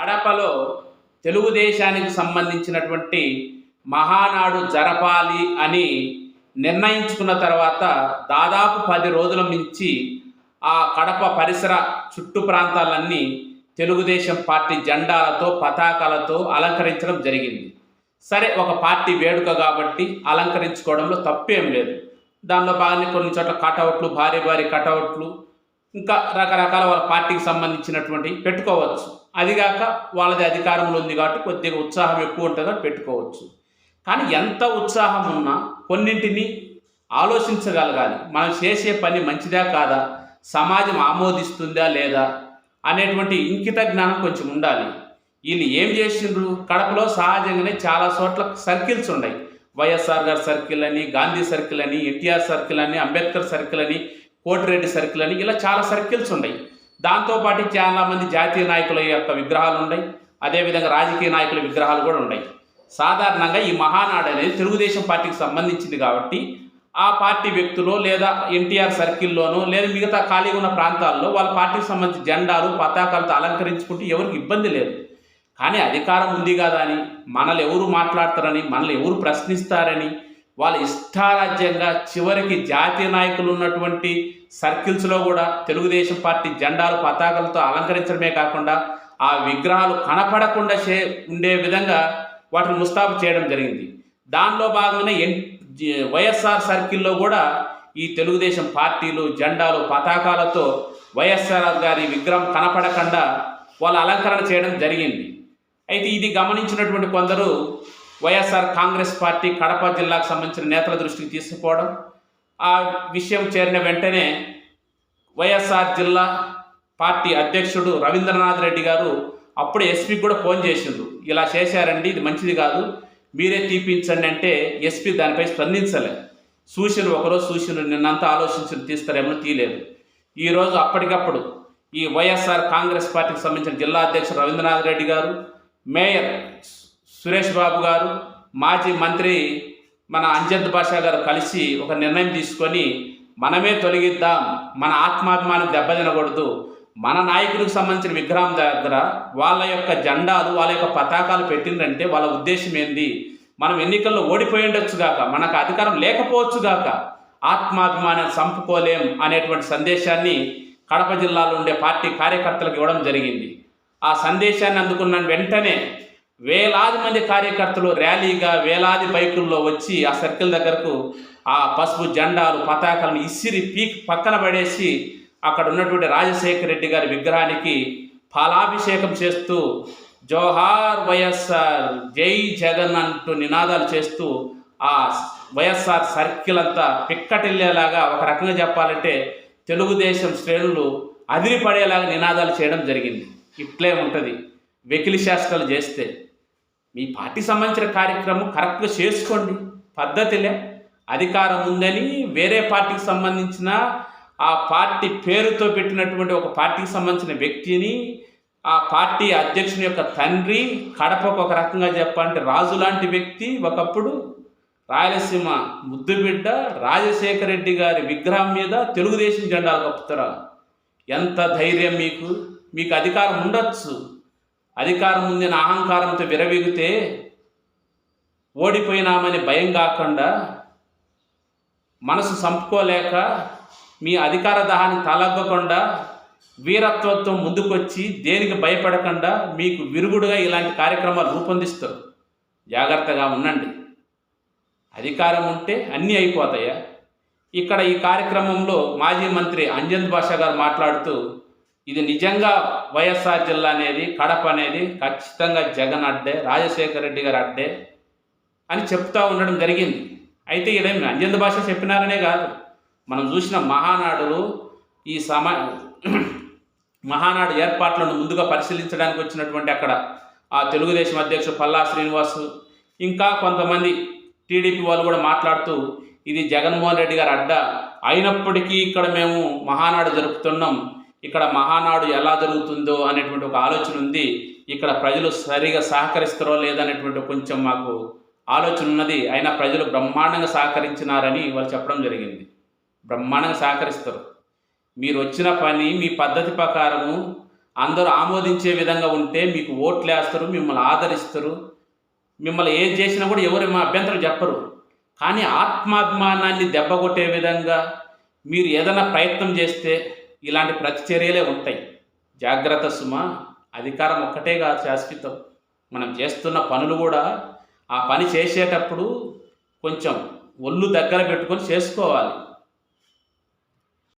కడపలో తెలుగుదేశానికి సంబంధించినటువంటి మహానాడు జరపాలి అని నిర్ణయించుకున్న తర్వాత దాదాపు పది రోజుల మించి ఆ కడప పరిసర చుట్టు ప్రాంతాలన్నీ తెలుగుదేశం పార్టీ జెండాలతో పతాకాలతో అలంకరించడం జరిగింది. సరే ఒక పార్టీ వేడుక కాబట్టి అలంకరించుకోవడంలో తప్పేం లేదు. దానిలో బాగానే కొన్ని చోట్ల కటౌట్లు భారీ భారీ కటౌట్లు ఇంకా రకరకాల వాళ్ళ పార్టీకి సంబంధించినటువంటి పెట్టుకోవచ్చు. అదిగాక వాళ్ళది అధికారంలో ఉంది కాబట్టి కొద్దిగా ఉత్సాహం ఎక్కువ ఉంటుందని పెట్టుకోవచ్చు. కానీ ఎంత ఉత్సాహం ఉన్నా కొన్నింటిని ఆలోచించగలగాలి. మనం చేసే పని మంచిదా కాదా? సమాజం ఆమోదిస్తుందా లేదా? అనేటువంటి ఇంకిత జ్ఞానం కొంచెం ఉండాలి. వీళ్ళు ఏం చేసిండ్రు? కడపలో సహజంగానే చాలా చోట్ల సర్కిల్స్ ఉన్నాయి. వైఎస్ఆర్ గారి సర్కిల్ అని గాంధీ సర్కిల్ అని ఎన్టీఆర్ సర్కిల్ అని అంబేద్కర్ సర్కిల్ అని కోటిరెడ్డి సర్కిల్ అని ఇలా చాలా సర్కిల్స్ ఉన్నాయి. దాంతోపాటు చాలామంది జాతీయ నాయకుల యొక్క విగ్రహాలు ఉన్నాయి. అదేవిధంగా రాజకీయ నాయకుల విగ్రహాలు కూడా ఉన్నాయి. సాధారణంగా ఈ మహానాడు అనేది తెలుగుదేశం పార్టీకి సంబంధించింది కాబట్టి ఆ పార్టీ వ్యక్తులు లేదా ఎన్టీఆర్ సర్కిల్లోనో లేదా మిగతా ఖాళీగా ఉన్న ప్రాంతాల్లో వాళ్ళ పార్టీకి సంబంధించిన జెండాలు పతాకాలతో అలంకరించుకుంటే ఎవరికి ఇబ్బంది లేదు. కానీ అధికారం ఉంది కదా అని మనల్ని ఎవరు మాట్లాడతారని మనల్ని ఎవరు ప్రశ్నిస్తారని వాళ్ళ ఇష్టారాజ్యంగా చివరికి జాతీయ నాయకులు ఉన్నటువంటి సర్కిల్స్లో కూడా తెలుగుదేశం పార్టీ జెండాలు పతాకాలతో అలంకరించడమే కాకుండా ఆ విగ్రహాలు కనపడకుండా చే ఉండే విధంగా వాటిని ముస్తాబు చేయడం జరిగింది. దానిలో భాగంగానే ఎన్ వైఎస్ఆర్ సర్కిల్లో కూడా ఈ తెలుగుదేశం పార్టీలు జెండాలు పతాకాలతో వైఎస్ఆర్ గారి విగ్రహం కనపడకుండా వాళ్ళు అలంకరణ చేయడం జరిగింది. అయితే ఇది గమనించినటువంటి కొందరు వైఎస్ఆర్ కాంగ్రెస్ పార్టీ కడప జిల్లాకు సంబంధించిన నేతల దృష్టికి తీసుకుపోవడం ఆ విషయం చేరిన వెంటనే వైఎస్ఆర్ జిల్లా పార్టీ అధ్యక్షుడు రవీంద్రనాథ్ రెడ్డి గారు అప్పుడు ఎస్పీకి కూడా ఫోన్ చేసిండు ఇలా చేశారండి ఇది మంచిది కాదు మీరే తీపించండి అంటే ఎస్పీ దానిపై స్పందించలే. సూచన ఒకరోజు సూచన నిన్నంతా ఆలోచించి తీస్తారేమో తీయలేదు. ఈరోజు అప్పటికప్పుడు ఈ వైఎస్ఆర్ కాంగ్రెస్ పార్టీకి సంబంధించిన జిల్లా అధ్యక్షుడు రవీంద్రనాథ్ రెడ్డి గారు మేయర్ సురేష్ బాబు గారు మాజీ మంత్రి మన అంజద్ భాషా గారు కలిసి ఒక నిర్ణయం తీసుకొని మనమే తొలగిద్దాం మన ఆత్మాభిమానం దెబ్బతినకూడదు మన నాయకులకు సంబంధించిన విగ్రహం దగ్గర వాళ్ళ యొక్క జెండాలు వాళ్ళ యొక్క పతాకాలు పెట్టిందంటే వాళ్ళ ఉద్దేశం ఏంది? మనం ఎన్నికల్లో ఓడిపోయి ఉండొచ్చు గాక మనకు అధికారం లేకపోవచ్చు గాక ఆత్మాభిమానం చంపుకోలేం అనేటువంటి సందేశాన్ని కడప జిల్లాలో ఉండే పార్టీ కార్యకర్తలకు ఇవ్వడం జరిగింది. ఆ సందేశాన్ని అందుకున్న వెంటనే వేలాది మంది కార్యకర్తలు ర్యాలీగా వేలాది బైకుల్లో వచ్చి ఆ సర్కిల్ దగ్గరకు ఆ పసుపు జెండాలు పతాకాలను ఇసిరి పీక్ పక్కన పడేసి అక్కడ ఉన్నటువంటి రాజశేఖర రెడ్డి గారి విగ్రహానికి ఫలాభిషేకం చేస్తూ జోహార్ వైఎస్ఆర్ జై జగన్ అంటూ నినాదాలు చేస్తూ ఆ వైఎస్ఆర్ సర్కిల్ అంతా పిక్కటిల్లేలాగా ఒక రకంగా చెప్పాలంటే తెలుగుదేశం శ్రేణులు అదిరిపడేలాగా నినాదాలు చేయడం జరిగింది. ఇట్లే ఉంటుంది. వెకిలి శాస్త్రాలు చేస్తే మీ పార్టీ సంబంధించిన కార్యక్రమం కరెక్ట్గా చేసుకోండి. పద్ధతిలే. అధికారం ఉందని వేరే పార్టీకి సంబంధించిన ఆ పార్టీ పేరుతో పెట్టినటువంటి ఒక పార్టీకి సంబంధించిన వ్యక్తిని ఆ పార్టీ అధ్యక్షుని యొక్క తండ్రి కడపకు ఒక రకంగా చెప్పాలంటే రాజు లాంటి వ్యక్తి ఒకప్పుడు రాయలసీమ ముద్దుబిడ్డ రాజశేఖర రెడ్డి గారి విగ్రహం మీద తెలుగుదేశం జెండాలు కప్పుతారా. ఎంత ధైర్యం మీకు? మీకు అధికారం ఉండొచ్చు. అధికారం ఉందని అహంకారంతో విరవిగితే ఓడిపోయినామని భయం కాకుండా మనసు చంపుకోలేక మీ అధికార దహాన్ని తలగ్గకుండా వీరత్వంతో ముందుకొచ్చి దేనికి భయపడకుండా మీకు విరుగుడుగా ఇలాంటి కార్యక్రమాలు రూపొందిస్తారు. జాగ్రత్తగా ఉండండి. అధికారం ఉంటే అన్నీ అయిపోతాయా? ఇక్కడ ఈ కార్యక్రమంలో మాజీ మంత్రి అంజన్ బాషా గారు మాట్లాడుతూ ఇది నిజంగా వైఎస్ఆర్ జిల్లా అనేది కడప అనేది ఖచ్చితంగా జగన్ అడ్డే రాజశేఖర రెడ్డి గారు అడ్డే అని చెప్తా ఉండడం జరిగింది. అయితే ఇదేమి అంజంద భాష చెప్పినారనే కాదు. మనం చూసిన మహానాడులు ఈ సమ మహానాడు ఏర్పాట్లను ముందుగా పరిశీలించడానికి వచ్చినటువంటి అక్కడ ఆ తెలుగుదేశం అధ్యక్షుడు పల్లా శ్రీనివాసు ఇంకా కొంతమంది టీడీపీ వాళ్ళు కూడా మాట్లాడుతూ ఇది జగన్మోహన్ రెడ్డి గారు అడ్డ అయినప్పటికీ ఇక్కడ మేము మహానాడు జరుపుతున్నాం. ఇక్కడ మహానాడు ఎలా జరుగుతుందో అనేటువంటి ఒక ఆలోచన ఉంది. ఇక్కడ ప్రజలు సరిగా సహకరిస్తారో లేదనేటువంటి కొంచెం మాకు ఆలోచన ఉన్నది. అయినా ప్రజలు బ్రహ్మాండంగా సహకరించినారని వాళ్ళు చెప్పడం జరిగింది. బ్రహ్మాండంగా సహకరిస్తారు. మీరు వచ్చిన పని మీ పద్ధతి ప్రకారము అందరూ ఆమోదించే విధంగా ఉంటే మీకు ఓట్లు వేస్తారు మిమ్మల్ని ఆదరిస్తారు. మిమ్మల్ని ఏం చేసినా కూడా ఎవరు మా అభ్యంతరం చెప్పరు. కానీ ఆత్మాభిమానాన్ని దెబ్బకొట్టే విధంగా మీరు ఏదైనా ప్రయత్నం చేస్తే ఇలాంటి ప్రతిచర్యలే ఉంటాయి. జాగ్రత్త సుమ అధికారం ఒక్కటే కాదు శాశ్వతం. మనం చేస్తున్న పనులు కూడా ఆ పని చేసేటప్పుడు కొంచెం ఒళ్ళు దగ్గర పెట్టుకొని చేసుకోవాలి.